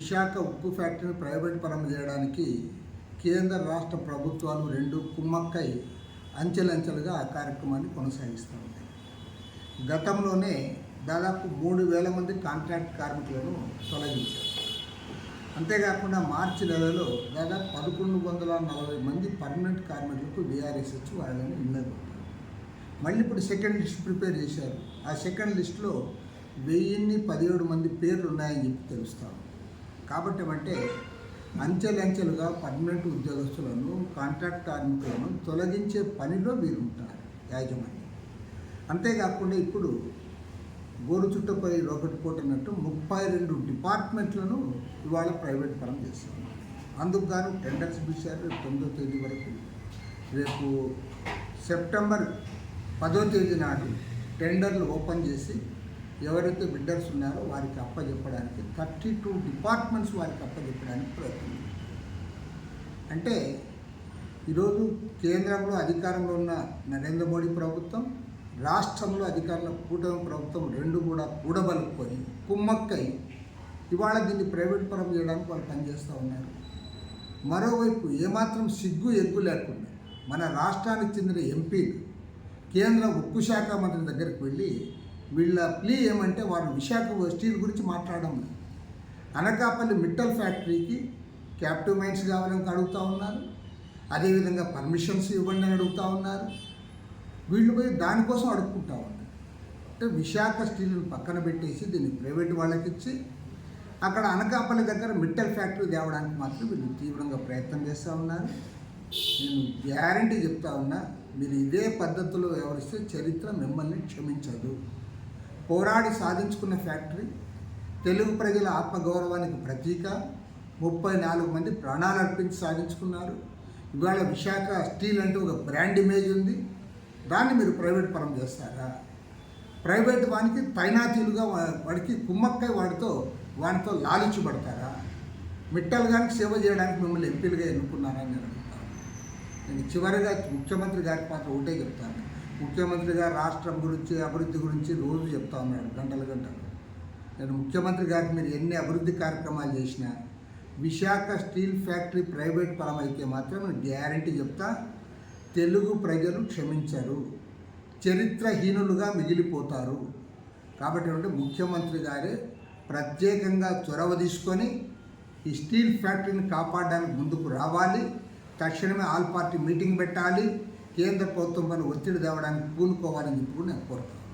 విశాఖ ఉక్కు ఫ్యాక్టరీని ప్రైవేట్ పరం చేయడానికి కేంద్ర రాష్ట్ర ప్రభుత్వాలు రెండు కుమ్మక్కై అంచెలంచెలుగా ఆ కార్యక్రమాన్ని కొనసాగిస్తూ గతంలోనే దాదాపు మూడు వేల మంది కాంట్రాక్ట్ కార్మికులను తొలగించారు. అంతేకాకుండా మార్చి నెలలో దాదాపు పదకొండు వందల నలభై మంది పర్మనెంట్ కార్మికులకు బీఆర్ఎస్ వచ్చి వాళ్ళని ఇళ్ళకు మళ్ళీ ఇప్పుడు సెకండ్ లిస్ట్ ప్రిపేర్ చేశారు. ఆ సెకండ్ లిస్ట్లో వెయ్యిన్ని పదిహేడు మంది పేర్లు ఉన్నాయని చెప్పి తెలుస్తాం కాబట్టి అంటే అంచెలంచెలుగా పర్మనెంట్ ఉద్యోగస్తులను కాంట్రాక్ట్ కార్మికులను తొలగించే పనిలో వీరు ఉంటారు యాజమాన్యం. అంతేకాకుండా ఇప్పుడు గోరు చుట్టపై రోకటి పోటున్నట్టు ముప్పై రెండు డిపార్ట్మెంట్లను ఇవాళ ప్రైవేట్ పరం చేస్తున్నారు. అందుకు గాను టెండర్స్ పిలిచారు రేపు తొమ్మిదో తేదీ వరకు. రేపు సెప్టెంబర్ పదో తేదీ నాడు టెండర్లు ఓపెన్ చేసి ఎవరైతే బిడ్డర్స్ ఉన్నారో వారికి అప్పచెప్పడానికి థర్టీ టూ డిపార్ట్మెంట్స్ వారికి అప్పచెప్పడానికి ప్రయత్నం. అంటే ఈరోజు కేంద్రంలో అధికారంలో ఉన్న నరేంద్ర మోడీ ప్రభుత్వం రాష్ట్రంలో అధికారంలో కూటమి ప్రభుత్వం రెండు కూడా కూడబలుపుకొని కుమ్మక్కై ఇవాళ దీన్ని ప్రైవేట్ పరం చేయడానికి వాళ్ళు పనిచేస్తూ ఉన్నారు. మరోవైపు ఏమాత్రం సిగ్గు ఎగ్గు లేకుండా మన రాష్ట్రానికి చెందిన ఎంపీలు కేంద్ర ఉక్కు శాఖ మంత్రి దగ్గరికి వెళ్ళి వీళ్ళ ప్లీ ఏమంటే వారు విశాఖ స్టీల్ గురించి మాట్లాడడం లేదు. అనకాపల్లి మిట్టల్ ఫ్యాక్టరీకి క్యాప్టివ్ మైన్స్ కావాలని అడుగుతూ ఉన్నారు. అదేవిధంగా పర్మిషన్స్ ఇవ్వండి అని అడుగుతూ ఉన్నారు. వీళ్ళు పోయి దానికోసం అడుక్కుంటా ఉన్నారు. అంటే విశాఖ స్టీల్ని పక్కన పెట్టేసి దీన్ని ప్రైవేట్ వాళ్ళకి ఇచ్చి అక్కడ అనకాపల్లి దగ్గర మిట్టల్ ఫ్యాక్టరీ తేవడానికి మాత్రం వీళ్ళు తీవ్రంగా ప్రయత్నం చేస్తూ ఉన్నారు. నేను గ్యారంటీ చెప్తా ఉన్నా మీరు ఇదే పద్ధతిలో వ్యవహరిస్తే చరిత్ర మిమ్మల్ని క్షమించదు. పోరాడి సాధించుకున్న ఫ్యాక్టరీ తెలుగు ప్రజల ఆత్మగౌరవానికి ప్రతీక. ముప్పై నాలుగు మంది ప్రాణాలు అర్పించి సాధించుకున్నారు. ఇవాళ విశాఖ స్టీల్ అంటే ఒక బ్రాండ్ ఇమేజ్ ఉంది. దాన్ని మీరు ప్రైవేట్ పరం చేస్తారా? ప్రైవేట్ వానికి తైనాతీలుగా వా- వాడికి కుమ్మక్కై వాడితో వానితో లాలించబడతారా మిట్టల్ గారికి సేవ చేయడానికి మిమ్మల్ని ఎంపీలుగా ఎన్నుకున్నారని నేను అడుగుతాను నేను చివరిగా ముఖ్యమంత్రి గారికి మాత్రం ఒకటే చెప్తాను. ముఖ్యమంత్రి గారు రాష్ట్రం గురించి అభివృద్ధి గురించి రోజు చెప్తా ఉన్నాడు గంటలు గంటలు. నేను ముఖ్యమంత్రి గారికి మీరు ఎన్ని అభివృద్ధి కార్యక్రమాలు చేసినా విశాఖ స్టీల్ ఫ్యాక్టరీ ప్రైవేట్ పరం అయితే మాత్రం నేను గ్యారంటీ చెప్తా తెలుగు ప్రజలు క్షమించరు చరిత్రహీనులుగా మిగిలిపోతారు. కాబట్టి అంటే ముఖ్యమంత్రి గారే ప్రత్యేకంగా చొరవ తీసుకొని ఈ స్టీల్ ఫ్యాక్టరీని కాపాడడానికి ముందుకు రావాలి తక్షణమే ఆల్ పార్టీ మీటింగ్ పెట్టాలి కేంద్ర ప్రభుత్వం పైన ఒత్తిడి తేవడానికి పూనుకోవాలని చెప్పి కూడా నేను కోరుతాను